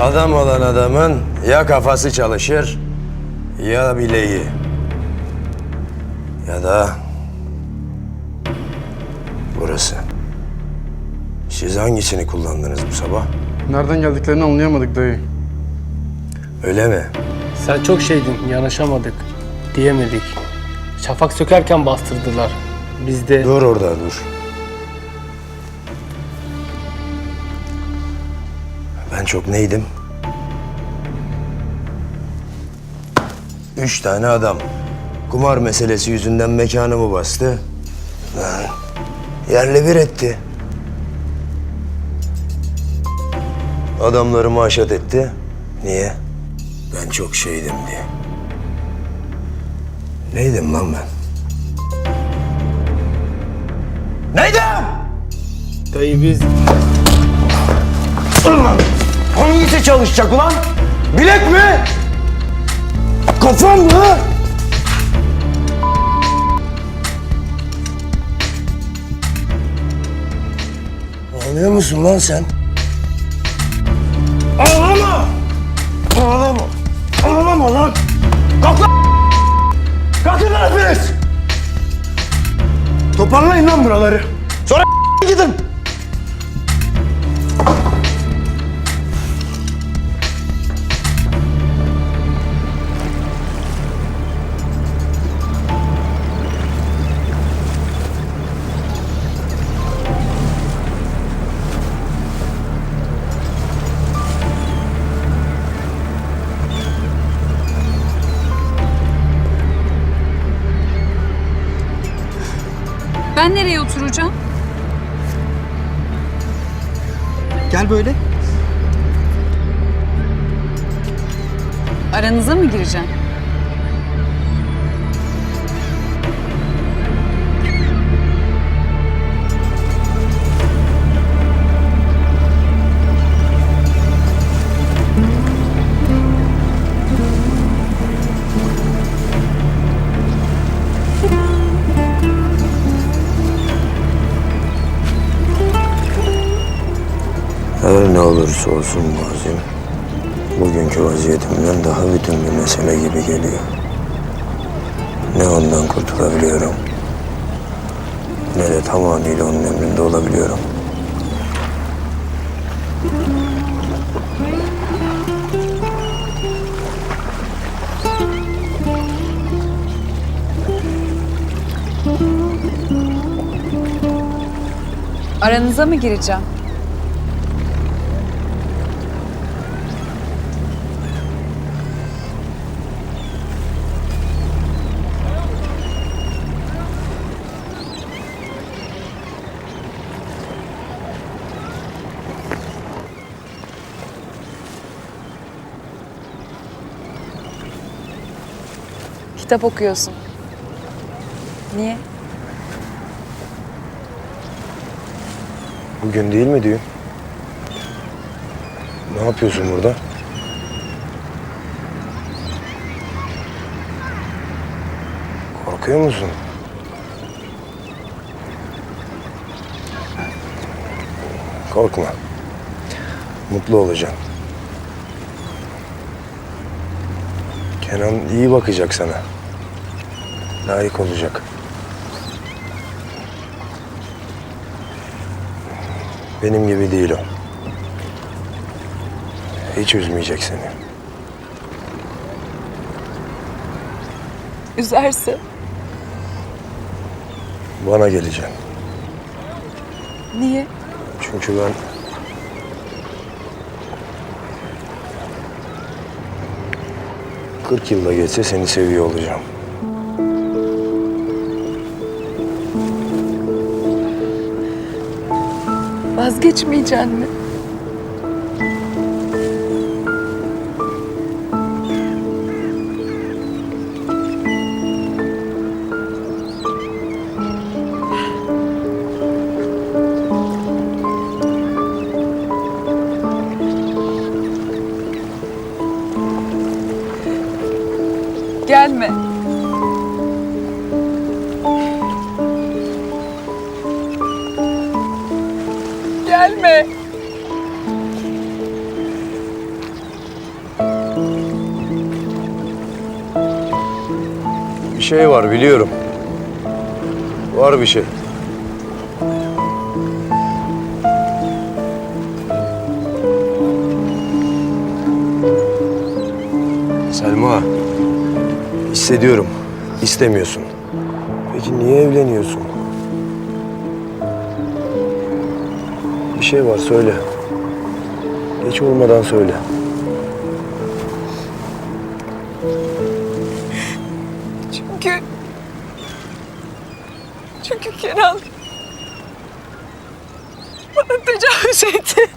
Adam olan adamın ya kafası çalışır ya bileği. Ya da burası. Siz hangisini kullandınız bu sabah? Nereden geldiklerini anlayamadık dayı. Öyle mi? Sen çok şeydin, yanaşamadık. Diyemedik. Şafak sökerken bastırdılar. Biz de... Dur orada dur. Çok neydim? Üç tane adam. Kumar meselesi yüzünden mekanımı bastı. Lan, yerle bir etti. Adamlarımı haşat etti. Niye? Ben çok şeydim diye. Neydim lan ben? Neydim? Dayı biz... Hangisi çalışacak ulan? Bilek mi? Kafam mı? Ağlıyor musun lan sen? Ağlama! Ağlama! Ağlama lan! Kalk lan! Kalkın lan hepiniz! Toparlayın lan buraları. Sonra gidin. Ben nereye oturacağım? Gel böyle. Aranıza mı gireceğim? Olursa olsun mazim, bugünkü vaziyetimden daha bütün bir mesele gibi geliyor. Ne ondan kurtulabiliyorum, ne de tamamıyla onun emrinde olabiliyorum. Aranıza mı gireceğim? Kitap okuyorsun. Niye? Bugün değil mi düğün? Ne yapıyorsun burada? Korkuyor musun? Korkma. Mutlu olacaksın. Kenan iyi bakacak sana. Layık olacak. Benim gibi değil o. Hiç üzmeyecek seni. Üzerse. Bana geleceksin. Niye? Çünkü ben... ...40 yılda geçse seni seviyor olacağım. Vazgeçmeyeceksin mi? Gelme. Şey var biliyorum. Var bir şey. Selma. Hissediyorum. İstemiyorsun. Peki niye evleniyorsun? Bir şey var söyle. Geç olmadan söyle. Kenan... Bana tecavüz etti.